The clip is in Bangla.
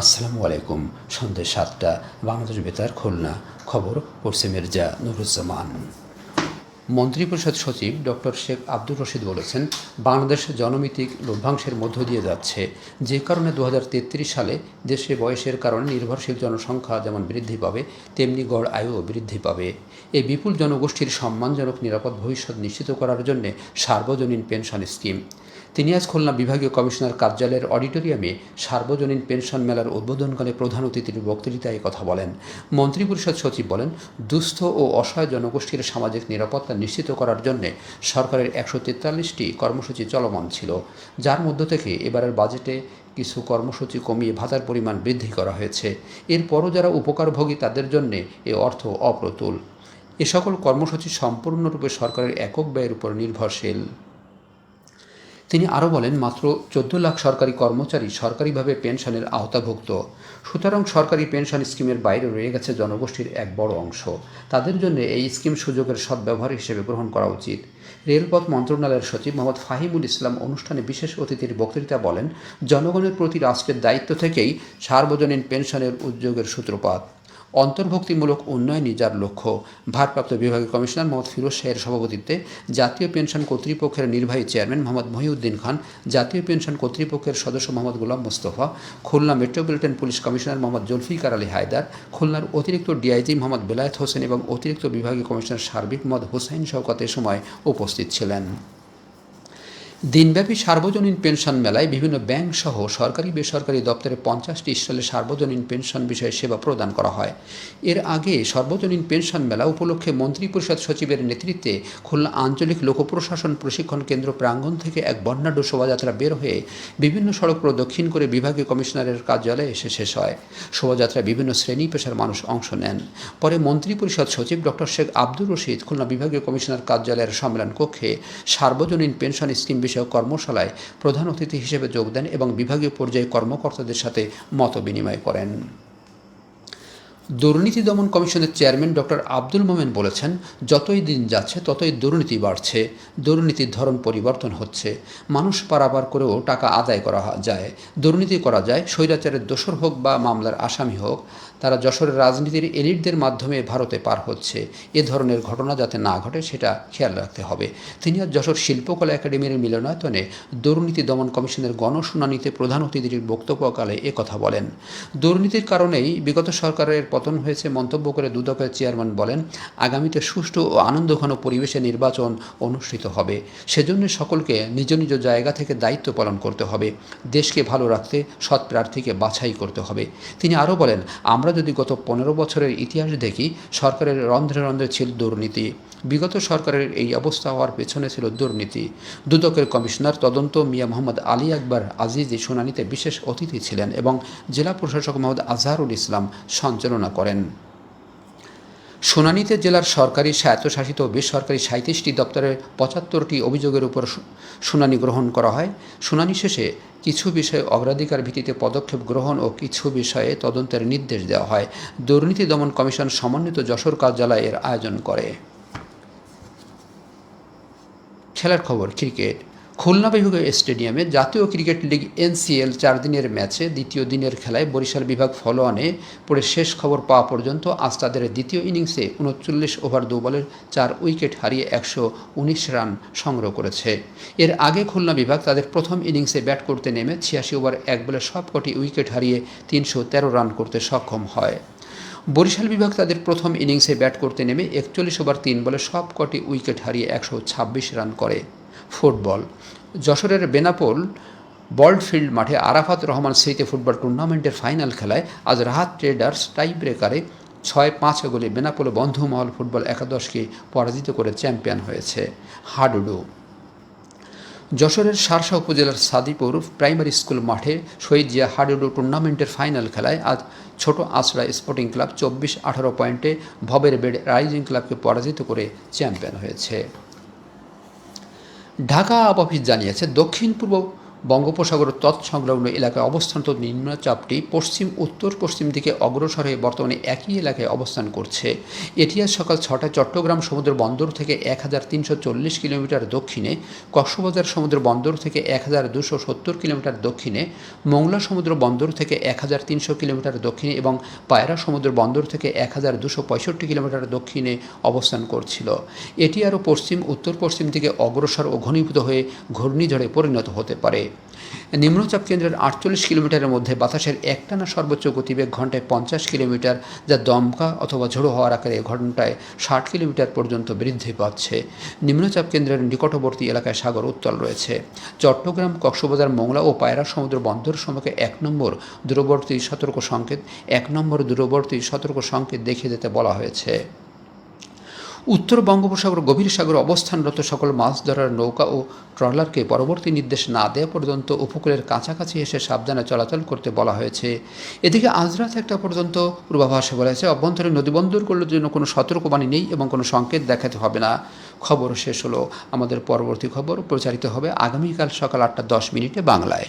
আসসালামু আলাইকুম। সন্ধ্যে সাতটা, বাংলাদেশ বেতার খুলনা। খবর, পড়ছে মির্জা নুরুজ্জামান। মন্ত্রিপরিষদ সচিব ডক্টর শেখ আব্দুর রশিদ বলেছেন, বাংলাদেশ জনমিতিক লভ্যাংশের মধ্য দিয়ে যাচ্ছে। যে কারণে দু হাজার তেত্রিশ সালে দেশে বয়সের কারণে নির্ভরশীল জনসংখ্যা যেমন বৃদ্ধি পাবে, তেমনি গড় আয়ুও বৃদ্ধি পাবে। এই বিপুল জনগোষ্ঠীর সম্মানজনক নিরাপদ ভবিষ্যৎ নিশ্চিত করার জন্য সার্বজনীন পেনশন স্কিম। তিনি আজ খুলনা বিভাগীয় কমিশনার কার্যালয়ের অডিটোরিয়ামে সার্বজনীন পেনশন মেলার উদ্বোধনকালে প্রধান অতিথির বক্তৃতায় কথা বলেন। মন্ত্রিপরিষদ সচিব বলেন, দুস্থ ও অসহায় জনগোষ্ঠীর সামাজিক নিরাপত্তা নিশ্চিত করার জন্য সরকারের একশো তেতাল্লিশটি কর্মসূচি চলমান ছিল। যার মধ্য থেকে এবারের বাজেটে কিছু কর্মসূচি কমিয়ে ভাতার পরিমাণ বৃদ্ধি করা হয়েছে। এরপরও যারা উপকারভোগী তাদের জন্য এ অর্থ অপ্রতুল। এ সকল কর্মসূচি সম্পূর্ণরূপে সরকারের একক ব্যয়ের উপর নির্ভরশীল। তিনি আরও বলেন, মাত্র চোদ্দ লাখ সরকারি কর্মচারী সরকারিভাবে পেনশনের আওতাভুক্ত। সুতরাং সরকারি পেনশন স্কিমের বাইরে রয়ে গেছে জনগোষ্ঠীর এক বড় অংশ। তাদের জন্য এই স্কিম সুযোগের সদ্ব্যবহার হিসেবে গ্রহণ করা উচিত। রেলপথ মন্ত্রণালয়ের সচিব মোহাম্মদ ফাহিমুল ইসলাম অনুষ্ঠানে বিশেষ অতিথির বক্তৃতা বলেন, জনগণের প্রতি রাষ্ট্রের দায়িত্ব থেকেই সার্বজনীন পেনশনের উদ্যোগের সূত্রপাত। অন্তর্ভুক্তিমূলক উন্নয়নই যার লক্ষ্য। ভারপ্রাপ্ত বিভাগীয় কমিশনার মোহাম্মদ ফিরোজ শাহের সভাপতিত্বে জাতীয় পেনশন কর্তৃপক্ষের নির্বাহী চেয়ারম্যান মোহাম্মদ মহিউদ্দিন খান, জাতীয় পেনশন কর্তৃপক্ষের সদস্য Mohammad Golam Mostafa, Khulna metropolitan police commissioner Mohammad Zulfiqar Ali Haider, খুলনার অতিরিক্ত ডিআইজি মোহাম্মদ বেলায়েত হোসেন এবং অতিরিক্ত বিভাগীয় কমিশনার সার্বিক মোহাম্মদ হুসাইন শওকত সময় উপস্থিত ছিলেন। দিনব্যাপী সার্বজনীন পেনশন মেলায় বিভিন্ন ব্যাংক সহ সরকারি বেসরকারি দপ্তরে পঞ্চাশটি স্টলে সার্বজনীন পেনশন বিষয়ে সেবা প্রদান করা হয়। এর আগে সর্বজনীন পেনশন মেলা উপলক্ষে মন্ত্রিপরিষদ সচিবের নেতৃত্বে খুলনা আঞ্চলিক লোকপ্রশাসন প্রশিক্ষণ কেন্দ্র প্রাঙ্গণ থেকে এক বর্ণাঢ্য শোভাযাত্রা বের হয়ে বিভিন্ন সড়ক প্রদক্ষিণ করে বিভাগীয় কমিশনারের কার্যালয়ে এসে শেষ হয়। শোভাযাত্রায় বিভিন্ন শ্রেণি পেশার মানুষ অংশ নেন। পরে মন্ত্রিপরিষদ সচিব ডক্টর শেখ আব্দুর রশিদ খুলনা বিভাগীয় কমিশনার কার্যালয়ের সম্মেলন কক্ষে সার্বজনীন পেনশন স্কিম বিষয়ক কর্মশালায় প্রধান অতিথি হিসেবে যোগ দেন এবং বিভাগীয় পর্যায়ে কর্মকর্তাদের সাথে মত বিনিময় করেন। দুর্নীতি দমন কমিশনের চেয়ারম্যান ডক্টর আব্দুল মোমেন বলেছেন, যতই দিন যাচ্ছে, ততই দুর্নীতি বাড়ছে, দুর্নীতির ধরন পরিবর্তন হচ্ছে, মানুষ পারাবার করেও টাকা আদায় করা যায়, দুর্নীতি করা যায়, স্বৈরাচারের দোষর হোক বা মামলার আসামি হোক তারা যশোরের রাজনীতির এলিটদের মাধ্যমে ভারতে পার হচ্ছে। এ ধরনের ঘটনা যাতে না ঘটে, সেটা খেয়াল রাখতে হবে। তিনি আজ যশোর শিল্পকলা একাডেমির মিলনায়তনে দুর্নীতি দমন কমিশনের গণশুনানিতে প্রধান অতিথির বক্তব্যকালে এ কথা বলেন। দুর্নীতির কারণেই বিগত সরকারের পতন হয়েছে মন্তব্য করে দুদকের চেয়ারম্যান বলেন, আগামীতে সুষ্ঠু ও আনন্দঘন পরিবেশে নির্বাচন অনুষ্ঠিত হবে। সেজন্য সকলকে নিজ নিজ জায়গা থেকে দায়িত্ব পালন করতে হবে। দেশকে ভালো রাখতে সৎ প্রার্থীকে বাছাই করতে হবে। তিনি আরও বলেন, আমরা যদি গত পনেরো বছরের ইতিহাস দেখি, সরকারের রন্ধ্রে রন্ধ্রে ছিল দুর্নীতি। বিগত সরকারের এই অবস্থা হওয়ার পেছনে ছিল দুর্নীতি। দুদকের কমিশনার তদন্ত মিয়া মোহাম্মদ আলী আকবর আজিজি শুনানিতে বিশেষ অতিথি ছিলেন এবং জেলা প্রশাসক মোহাম্মদ আজহারুল ইসলাম সঞ্চালনা করেন। শুনানিতে জেলার সরকারি স্বায়ত্তশাসিত ও বেসরকারি সাঁত্রিশটি দপ্তরের পঁচাত্তরটি অভিযোগের উপর শুনানি গ্রহণ করা হয়। শুনানি শেষে কিছু বিষয়ে অগ্রাধিকার ভিত্তিতে পদক্ষেপ গ্রহণ ও কিছু বিষয়ে তদন্তের নির্দেশ দেওয়া হয়। দুর্নীতি দমন কমিশন সমন্বিত যশোর কার্যালয় এর আয়োজন করে। খেলার খবর, ক্রিকেট। খুলনা বিভাগীয় স্টেডিয়ামে জাতীয় ক্রিকেট লিগ এনসিএল চার দিনের ম্যাচে দ্বিতীয় দিনের খেলায় বরিশাল বিভাগ ফলো ফলোয়ানে পরে শেষ খবর পাওয়া পর্যন্ত আজ তাদের দ্বিতীয় ইনিংসে উনচল্লিশ ওভার দু বলের চার উইকেট হারিয়ে একশো উনিশ রান সংগ্রহ করেছে। এর আগে খুলনা বিভাগ তাদের প্রথম ইনিংসে ব্যাট করতে নেমে ছিয়াশি ওভার এক বলে সবকটি উইকেট হারিয়ে তিনশো তেরো রান করতে সক্ষম হয়। বরিশাল বিভাগ তাদের প্রথম ইনিংসে ব্যাট করতে নেমে একচল্লিশ ওভার তিন বলে সব কটি উইকেট হারিয়ে একশো ছাব্বিশ রান করে। ফুটবল। যশোরের বেনাপোল বল্ডফিল্ড মাঠে আরাফাত রহমান স্মৃতি ফুটবল টুর্নামেন্টের ফাইনাল খেলায় আজ রাহাত ট্রেডার্স টাই ব্রেকারে ছয় পাঁচ গোলে বেনাপোল বন্ধুমহল ফুটবল একাদশকে পরাজিত করে চ্যাম্পিয়ন হয়েছে হাডুডু। যশোরের সারসা উপজেলার সাদিপুর প্রাইমারি স্কুল মাঠে শহীদ জিয়া হাডুডু টুর্নামেন্টের ফাইনাল খেলায় আজ ছোট আশ্রা স্পোর্টিং ক্লাব চব্বিশ আঠারো পয়েন্টে ভবের বেড রাইজিং ক্লাবকে পরাজিত করে চ্যাম্পিয়ন হয়েছে। ঢাকা আপ অফিস জানিয়েছে দক্ষিণ পূর্ব বঙ্গোপসাগর তৎসংলগ্ন এলাকায় অবস্থানত নিম্নচাপটি পশ্চিম, উত্তর, পশ্চিম দিকে অগ্রসর হয়ে বর্তমানে একই এলাকায় অবস্থান করছে। এটি আজ সকাল ছটায় চট্টগ্রাম সমুদ্র বন্দর থেকে এক হাজার তিনশো চল্লিশ কিলোমিটার দক্ষিণে, কক্সবাজার সমুদ্র বন্দর থেকে এক হাজার দুশো সত্তর কিলোমিটার দক্ষিণে, মোংলা সমুদ্র বন্দর থেকে এক হাজার তিনশো কিলোমিটার দক্ষিণে এবং পায়রা সমুদ্র বন্দর থেকে এক হাজার দুশো পঁয়ষট্টি কিলোমিটার দক্ষিণে অবস্থান করছিল। এটি আরও পশ্চিম, উত্তর, পশ্চিম দিকে অগ্রসর ও ঘনীভূত হয়ে ঘূর্ণিঝড়ে পরিণত হতে পারে। নিম্নচাপ কেন্দ্রের আটচল্লিশ কিলোমিটারের মধ্যে বাতাসের একটানা সর্বোচ্চ গতিবেগ ঘন্টায় পঞ্চাশ কিলোমিটার, যা দমকা অথবা ঝোড়ো হওয়ার আকারে ঘন্টায় ষাট কিলোমিটার পর্যন্ত বৃদ্ধি পাচ্ছে। নিম্নচাপ কেন্দ্রের নিকটবর্তী এলাকায় সাগর উত্তাল রয়েছে। চট্টগ্রাম, কক্সবাজার, মোংলা ও পায়রা সমুদ্র বন্দর সম্পর্কে এক নম্বর দূরবর্তী সতর্ক সংকেত, এক নম্বর দূরবর্তী সতর্ক সংকেত দেখিয়ে দিতে বলা হয়েছে। উত্তর বঙ্গোপসাগর গভীর সাগরে অবস্থানরত সকল মাছ ধরার নৌকা ও ট্রলারকে পরবর্তী নির্দেশ না দেওয়া পর্যন্ত উপকূলের কাছাকাছি এসে সাবধানে চলাচল করতে বলা হয়েছে। এদিকে আজ রাত একটা পর্যন্ত পূর্বাভাসে বলেছে অভ্যন্তরীণ নদীবন্দরগুলোর জন্য কোনো সতর্কবাণী নেই এবং কোনো সংকেত দেখাতে হবে না। খবর শেষ হলো। আমাদের পরবর্তী খবর প্রচারিত হবে আগামীকাল সকাল আটটা দশ মিনিটে বাংলায়।